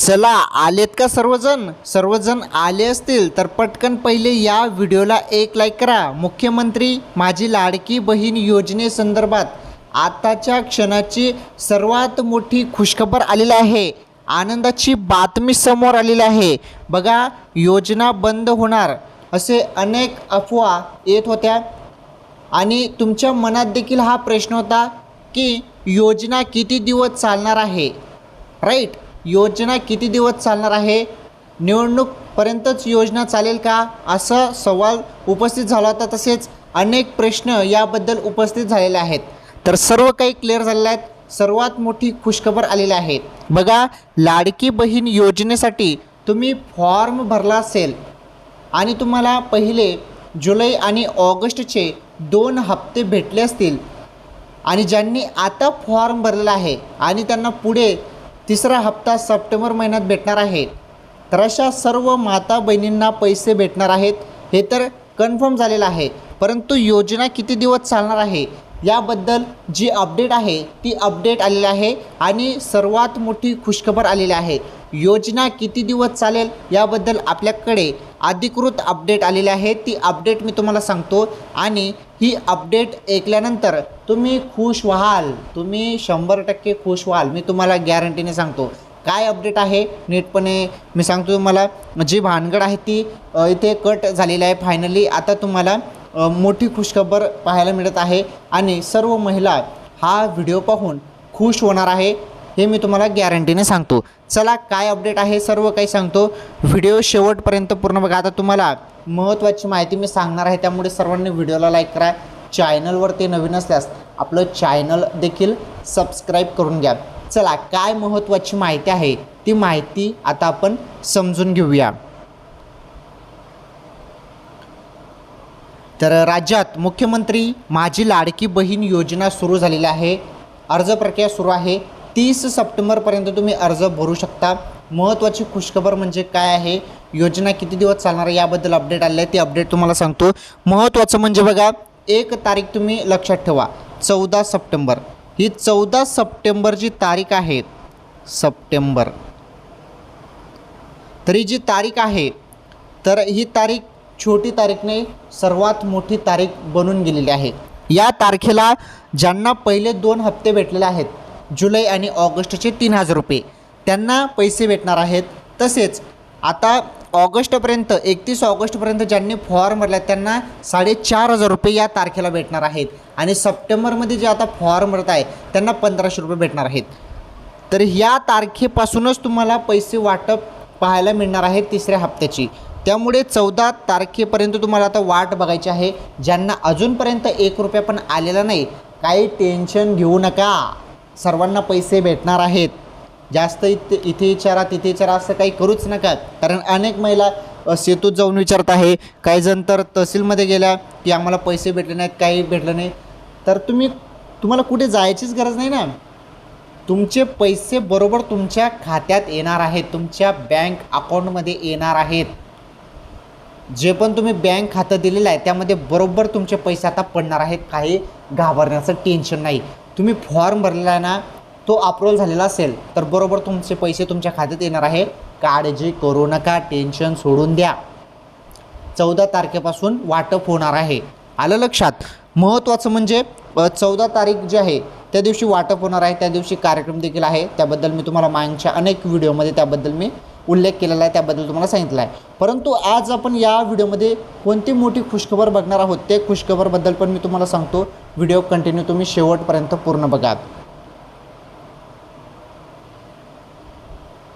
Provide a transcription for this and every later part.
चला आलेत का सर्वजण? सर्वजण आले असतील तर पटकन पहिले या व्हिडिओला एक लाईक करा. मुख्यमंत्री माझी लाडकी बहीण योजनेसंदर्भात आताच्या क्षणाची सर्वात मोठी खुशखबर आलेली आहे. आनंदाची बातमी समोर आलेली आहे. बघा योजना बंद होणार असे अनेक अफवा येत होत्या. आणि तुमच्या मनात देखील हा प्रश्न होता की योजना किती दिवस चालणार आहे? राईट योजना किती दिवस चालणार आहे? निवडणूकपर्यंतच योजना चालेल का? असा सवाल उपस्थित झाला होता. तसेच अनेक प्रश्न याबद्दल उपस्थित झालेले आहेत. तर सर्व काही क्लिअर झालेलं आहेत. सर्वात मोठी खुशखबर आलेली आहे. बघा लाडकी बहीण योजनेसाठी तुम्ही फॉर्म भरला असेल आणि तुम्हाला पहिले जुलै आणि ऑगस्टचे दोन हप्ते भेटले असतील आणि ज्यांनी आता फॉर्म भरलेला आहे आणि त्यांना पुढे तिसरा हप्ता सप्टेंबर महिन्यात भेटणार आहे. तर अशा सर्व माता बहिणींना पैसे भेटणार आहेत. हे तर कन्फर्म झालेलं आहे. परंतु योजना किती दिवस चालणार आहे? याबद्दल जी अपडेट आहे ती अपडेट आलेली आहे आणि सर्वात मोठी खुशखबर आलेली आहे. योजना किती दिवस चालेल याबद्दल आपल्याकडे अधिकृत अपडेट आलेली आहे. ती अपडेट मी तुम्हाला सांगतो आणि ही अपडेट ऐकल्यानंतर तुम्ही खुश व्हाल. तुम्ही शंभर टक्के खुश व्हाल. मी तुम्हाला गॅरंटीने सांगतो. काय अपडेट आहे? नीटपणे मी सांगतो तुम्हाला. जी भानगड आहे ती इथे कट झालेली आहे फायनली आता तुम्हाला मोठी खुशखबर पाहायला मिळत आहे. आणि सर्व महिला हा व्हिडिओ पाहून खुश होणार आहे. हे मी तुम्हाला गॅरंटीने सांगतो. चला काय अपडेट आहे? सर्व काही सांगतो. व्हिडिओ शेवटपर्यंत पूर्ण बघा. आता तुम्हाला महत्त्वाची माहिती मी सांगणार आहे. त्यामुळे सर्वांनी व्हिडिओला लाईक करा. चॅनलवर ते नवीन असल्यास आपलं चॅनल देखील सबस्क्राईब करून घ्या. चला काय महत्त्वाची माहिती आहे? ती माहिती आता आपण समजून घेऊया. तर राज्यात मुख्यमंत्री माझी लाडकी बहीण योजना सुरू झालेली आहे. अर्ज प्रक्रिया सुरू आहे. तीस सप्टेंबरपर्यंत तुम्ही अर्ज भरू शकता. महत्त्वाची खुशखबर म्हणजे काय आहे? योजना किती दिवस चालणार आहे? याबद्दल अपडेट आले आहे. ते अपडेट तुम्हाला सांगतो. महत्त्वाचं म्हणजे बघा एक तारीख तुम्ही लक्षात ठेवा. चौदा सप्टेंबर. ही चौदा सप्टेंबर जी तारीख आहे. सप्टेंबर. तरी जी तारीख आहे तर ही तारीख छोटी तारीख नाही सर्वात मोठी तारीख बनून गेलेली आहे. या तारखेला ज्यांना पहिले दोन हप्ते भेटलेले आहेत जुलै आणि ऑगस्टचे तीन हजार रुपये. त्यांना पैसे भेटणार आहेत. तसेच आता ऑगस्टपर्यंत एकतीस ऑगस्टपर्यंत ज्यांनी फॉर्म भरला त्यांना साडेचार हजार रुपये या तारखेला भेटणार आहेत. आणि सप्टेंबरमध्ये जे आता फॉर्म भरत आहे त्यांना पंधराशे रुपये भेटणार आहेत. तर या तारखेपासूनच तुम्हाला पैसे वाटप पाहायला मिळणार आहे तिसऱ्या हप्त्याची. त्यामुळे चौदा तारखेपर्यंत तुम्हाला आता वाट बघायची आहे. ज्यांना अजूनपर्यंत एक रुपया पण आलेला नाही काही टेन्शन घेऊ नका. सर्वांना पैसे भेटणार आहेत. जास्त इथे इथे विचारा तिथे विचारा असं काही करूच नका. कारण अनेक महिला सेतूत जाऊन विचारत आहे. काही जण तर तहसीलमध्ये गेल्या की आम्हाला पैसे भेटले नाहीत काही भेटलं नाही. तर तुम्ही तुम्हाला कुठे जायचीच गरज नाही ना. तुमचे पैसे बरोबर तुमच्या खात्यात येणार आहेत. तुमच्या बँक अकाउंटमध्ये येणार आहेत. जे पण तुम्ही बँक खातं दिलेलं आहे त्यामध्ये बरोबर तुमचे पैसे आता पडणार आहेत. काही घाबरण्याचं टेन्शन नाही. तुम्ही फॉर्म भरलेला आहे ना तो अप्रूव्हल झालेला असेल तर बरोबर तुमचे पैसे तुमच्या खात्यात येणार आहे. काळजी करू नका टेन्शन सोडून द्या. चौदा तारखेपासून वाटप होणार आहे. आलं लक्षात? महत्त्वाचं म्हणजे चौदा तारीख जी आहे त्या दिवशी वाटप होणार आहे त्या दिवशी कार्यक्रम देखील आहे. त्याबद्दल मी तुम्हाला मागच्या अनेक व्हिडिओमध्ये त्याबद्दल मी उल्लेख केलेला आहे त्याबद्दल तुम्हाला सांगितलं आहे. परंतु आज आपण या व्हिडिओमध्ये कोणती मोठी खुशखबर बघणार आहोत ते खुशखबरबद्दल पण मी तुम्हाला सांगतो. व्हिडिओ कंटिन्यू तुम्ही शेवटपर्यंत पूर्ण बघा.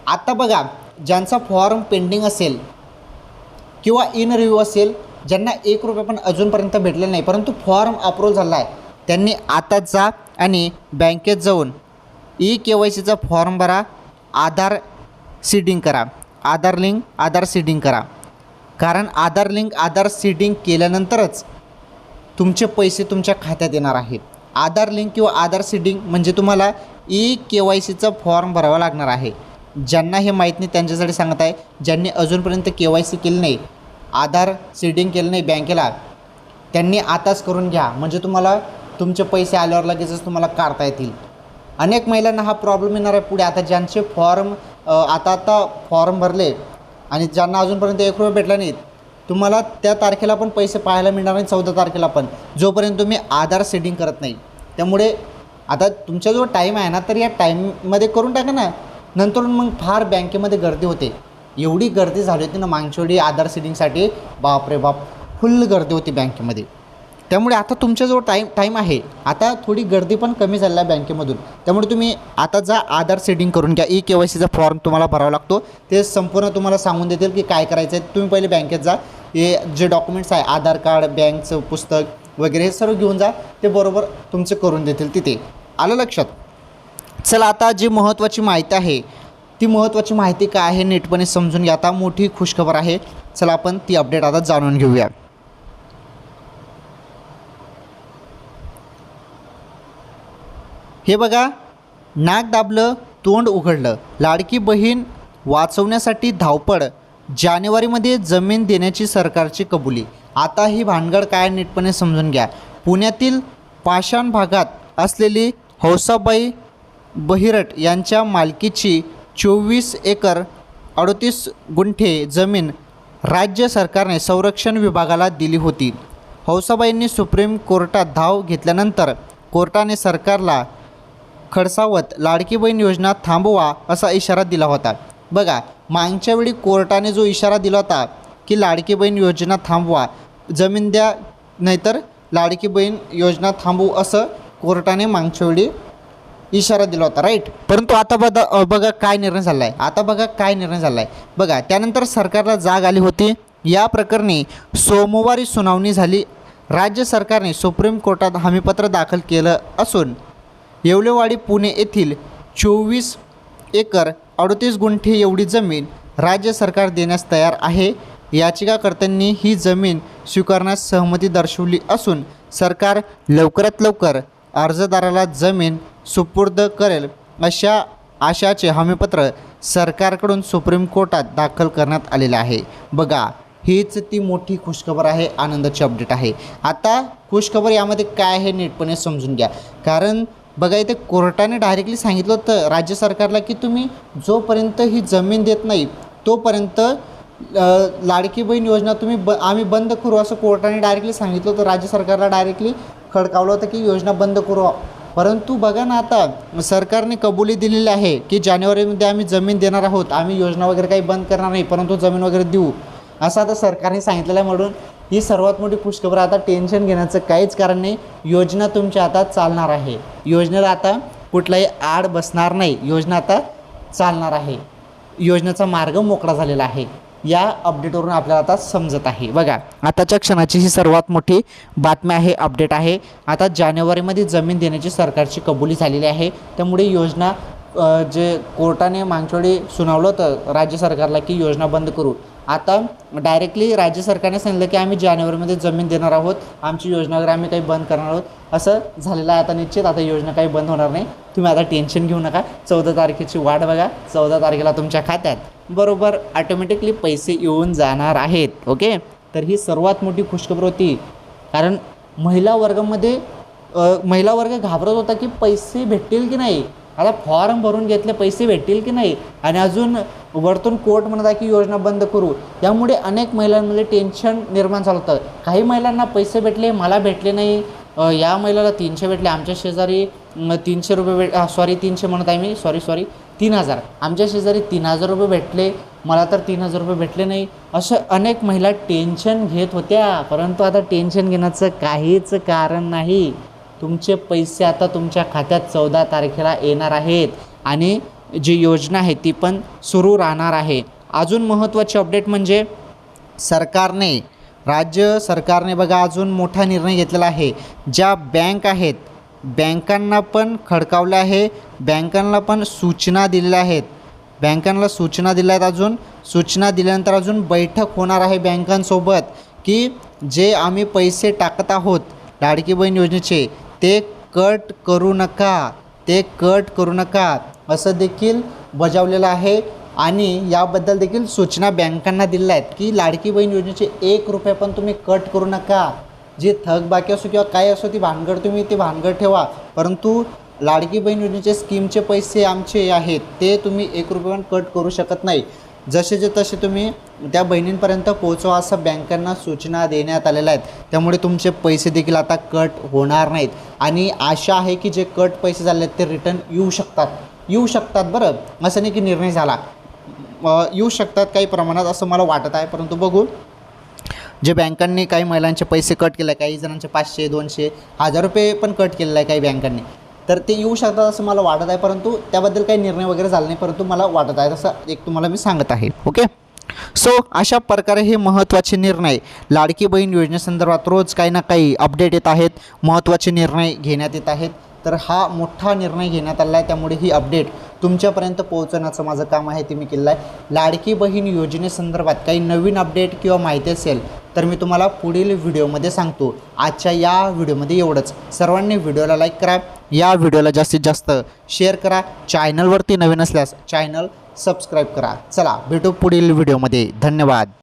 आता बघा ज्यांचा फॉर्म पेंडिंग असेल किंवा इन रिव्ह्यू असेल ज्यांना एक रुपये पण अजूनपर्यंत भेटले नाही परंतु फॉर्म अप्रूव्ह झाला आहे त्यांनी आताच जा आणि बँकेत जाऊन ई के वाय सीचा फॉर्म भरा आधार सीडिंग करा. आधार लिंक आधार सीडिंग करा. कारण आधार लिंक आधार सीडिंग केल्यानंतरच तुमचे पैसे तुमच्या खात्यात येणार आहेत. आधार लिंक किंवा आधार सीडिंग म्हणजे तुम्हाला ई के वाय सीचा फॉर्म भरावा लागणार आहे. ज्यांना हे माहीत नाही त्यांच्यासाठी सांगत आहे ज्यांनी अजूनपर्यंत के वाय सी केलं नाही आधार सीडिंग केलं नाही बँकेला त्यांनी आताच करून घ्या. म्हणजे तुम्हाला तुमचे पैसे आल्यावर लगेचच तुम्हाला काढता येतील. अनेक महिलांना हा प्रॉब्लेम येणार आहे पुढे. आता ज्यांचे फॉर्म आता आता फॉर्म भरले आणि ज्यांना अजूनपर्यंत एक रुपये भेटला नाहीत तुम्हाला त्या तारखेला पण पैसे पाहायला मिळणार नाही चौदा तारखेला पण. जोपर्यंत तुम्ही आधार सेटिंग करत नाही. त्यामुळे आता तुमचा जो टाईम आहे ना तर या टाईममध्ये करून टाका ना. नंतर मग फार बँकेमध्ये गर्दी होते. एवढी गर्दी झाली होती ना मागच्या वेळी आधार सेटिंगसाठी बापरे बाप फुल गर्दी होती बँकेमध्ये. त्यामुळे आता तुमच्याजवळ टाईम टाईम आहे. आता थोडी गर्दी पण कमी झाली आहे बँकेमधून. त्यामुळे तुम्ही आता जा आधार सेटिंग करून घ्या. ई के वाय सीचा फॉर्म तुम्हाला भरावा लागतो. ते संपूर्ण तुम्हाला सांगून देतील की काय करायचं आहे तुम्ही पहिले बँकेत जा. हे जे डॉक्युमेंट्स आहे आधार कार्ड बँकचं पुस्तक वगैरे हे सर्व घेऊन जा. ते बरोबर तुमचं करून देतील तिथे. आलं लक्षात? चला आता जी महत्त्वाची माहिती आहे ती महत्त्वाची माहिती काय आहे नीटपणे समजून घ्या. आता मोठी खुशखबर आहे. चला आपण ती अपडेट आता जाणून घेऊया. हे बघा नाक दाबलं तोंड उघडलं. लाडकी बहीण वाचवण्यासाठी धावपळ जानेवारीमध्ये जमीन देण्याची सरकारची कबुली. आता ही भानगड काय नीटपणे समजून घ्या. पुण्यातील पाषाण भागात असलेली हौसाबाई बहिरट यांच्या मालकीची चोवीस एकर अडतीस गुंठे जमीन राज्य सरकारने संरक्षण विभागाला दिली होती. हौसाबाईंनी सुप्रीम कोर्टात धाव घेतल्यानंतर कोर्टाने सरकारला खडसावत लाडकी बहीण योजना थांबवा असा इशारा दिला होता. बघा मागच्या वेळी कोर्टाने जो इशारा दिला होता की लाडकी बहीण योजना थांबवा जमीन द्या नाहीतर लाडकी बहीण योजना थांबवू असं कोर्टाने मागच्या वेळी इशारा दिला होता राईट परंतु आता बघा बघा काय निर्णय झाला आहे आता बघा काय निर्णय झाला आहे बघा त्यानंतर सरकारला जाग आली होती. या प्रकरणी सोमवारी सुनावणी झाली. राज्य सरकारने सुप्रीम कोर्टात हमीपत्र दाखल केलं असून येवलेवाडी पुणे येथील चोवीस एकर अडतीस गुंठे एवढी जमीन राज्य सरकार देण्यास तयार आहे. याचिकाकर्त्यांनी ही जमीन स्वीकारण्यास सहमती दर्शवली असून सरकार लवकरात लवकर अर्जदाराला जमीन सुपूर्द करेल अशा आशाचे हमीपत्र सरकारकडून सुप्रीम कोर्टात दाखल करण्यात आलेलं आहे. बघा हीच ती मोठी खुशखबर आहे आनंदाची अपडेट आहे. आता खुशखबर यामध्ये काय आहे नीटपणे समजून घ्या. कारण बघा इथे कोर्टाने डायरेक्टली सांगितलं होतं राज्य सरकारला की तुम्ही जोपर्यंत ही जमीन देत नाही तोपर्यंत लाडकी बहीण योजना तुम्ही ब आम्ही बंद करू असं कोर्टाने डायरेक्टली सांगितलं होतं. राज्य सरकारला डायरेक्टली खडकावलं होतं की योजना बंद करू. परंतु बघा ना आता सरकारने कबुली दिलेली आहे की जानेवारीमध्ये आम्ही जमीन देणार आहोत आम्ही योजना वगैरे काही बंद करणार नाही परंतु जमीन वगैरे देऊ. असं आता सरकारने सांगितलेलं आहे म्हणून ही सर्वात मोठी खुशखबर आता टेन्शन घेण्याचं काहीच कारण नाही. योजना तुमच्या आता चालणार आहे. योजनेला आता कुठलाही आड बसणार नाही. योजना आता चालणार आहे. योजनेचा मार्ग मोकळा झालेला आहे. या अपडेटवरून आपल्याला आता समजत आहे. बघा आताच्या क्षणाची ही सर्वात मोठी बातमी आहे अपडेट आहे. आता जानेवारीमध्ये जमीन देण्याची सरकारची कबुली झालेली आहे. त्यामुळे योजना जे कोर्टाने मागच्या वेळी सुनावलं होतं राज्य सरकारला की योजना बंद करू. आता डायरेक्टली राज्य सरकारने सांगितलं की आम्ही जानेवारीमध्ये जमीन देणार आहोत. आमची योजना वगैरे आम्ही काही बंद करणार आहोत. असं झालेलं आहे आता निश्चित. आता योजना काही बंद होणार नाही. तुम्ही आता टेन्शन घेऊ नका. चौदा तारखेची वाट बघा. चौदा तारखेला तुमच्या खात्यात बरोबर ऑटोमॅटिकली पैसे येऊन जाणार आहेत. ओके तर ही सर्वात मोठी खुशखबर होती कारण महिला वर्गामध्ये महिला वर्ग घाबरत होता की पैसे भेटतील की नाही? आता फॉर्म भरून घेतले पैसे भेटतील की नाही? आणि अजून वरतून कोर्ट म्हणत आहे की योजना बंद करू. त्यामुळे अनेक महिलांमध्ये टेन्शन निर्माण झालं होतं. काही महिलांना पैसे भेटले मला भेटले नाही. या महिलाला तीनशे भेटले. आमच्या शेजारी तीनशे रुपये भेट सॉरी तीनशे म्हणत आहे मी. सॉरी सॉरी तीन हजार. आमच्या शेजारी तीन हजार रुपये भेटले. मला तर तीन हजार रुपये भेटले नाही. अशा अनेक महिला टेन्शन घेत होत्या. परंतु आता टेन्शन घेण्याचं काहीच कारण नाही. तुमचे पैसे आता तुमच्या खात्यात चौदा तारखेला येणार आहेत आणि जी योजना आहे ती पण सुरू राहणार आहे. अजून महत्त्वाची अपडेट म्हणजे सरकारने राज्य सरकारने बघा अजून मोठा निर्णय घेतलेला आहे. ज्या बँक आहेत बँकांना पण खडकावलं आहे बँकांना पण सूचना दिलेल्या आहेत. बँकांना सूचना दिल्या आहेत अजून. सूचना दिल्यानंतर अजून बैठक होणार आहे बँकांसोबत की जे आम्ही पैसे टाकत आहोत लाडकी बहीण योजनेचे ते कट करू नका ते कट करू नका. असं देखील बजावलेलं आहे. आणि याबद्दल देखील सूचना बँकांना दिलेल्या आहेत की लाडकी बहीण योजनेचे एक रुपये पण तुम्ही कट करू नका. जी थकबाकी असो किंवा काय असो ती भानगड तुम्ही ती भानगड ठेवा. परंतु लाडकी बहीण योजनेचे स्कीमचे पैसे आमचे आहेत ते तुम्ही एक रुपये पण कट करू शकत नाही. जसेचे तसे तुम्ही त्या बहिणींपर्यंत पोहोचवा असं बँकांना सूचना देण्यात आलेल्या आहेत. त्यामुळे तुमचे पैसे देखील आता कट होणार नाहीत. आणि आशा आहे की जे कट पैसे झाले आहेत ते रिटर्न येऊ शकतात. येऊ शकतात बरं. असं नाही की निर्णय झाला. येऊ शकतात काही प्रमाणात असं मला वाटत आहे. परंतु बघू. जे बँकांनी काही महिलांचे पैसे कट केले काही जणांचे पाचशे दोनशे हजार रुपये पण कट केलेलं आहे काही बँकांनी. तर ते येऊ शकतात असं मला वाटत आहे परंतु त्याबद्दल काही निर्णय वगैरे झाला नाही परंतु मला वाटत आहे तसं एक तुम्हाला मी सांगत आहे ओके? सो अशा प्रकारे हे महत्त्वाचे निर्णय लाडकी बहीण योजनेसंदर्भात रोज काही ना काही अपडेट येत आहेत महत्त्वाचे निर्णय घेण्यात येत आहेत. तर हा मोठा निर्णय घेण्यात आला आहे त्यामुळे ही अपडेट तुमच्यापर्यंत पोहोचवण्याचं माझं काम आहे ते मी केलं आहे. लाडकी बहीण योजनेसंदर्भात काही नवीन अपडेट किंवा माहिती असेल तर मी तुम्हाला पुढील व्हिडिओमध्ये सांगतो. आजच्या या व्हिडिओमध्ये एवढंच. सर्वांनी व्हिडिओला लाईक करा. या व्हिडिओला जास्तीत जास्त शेअर करा. चॅनलवरती नवीन असल्यास चॅनल सबस्क्राईब करा. चला भेटू पुढील व्हिडिओमध्ये धन्यवाद.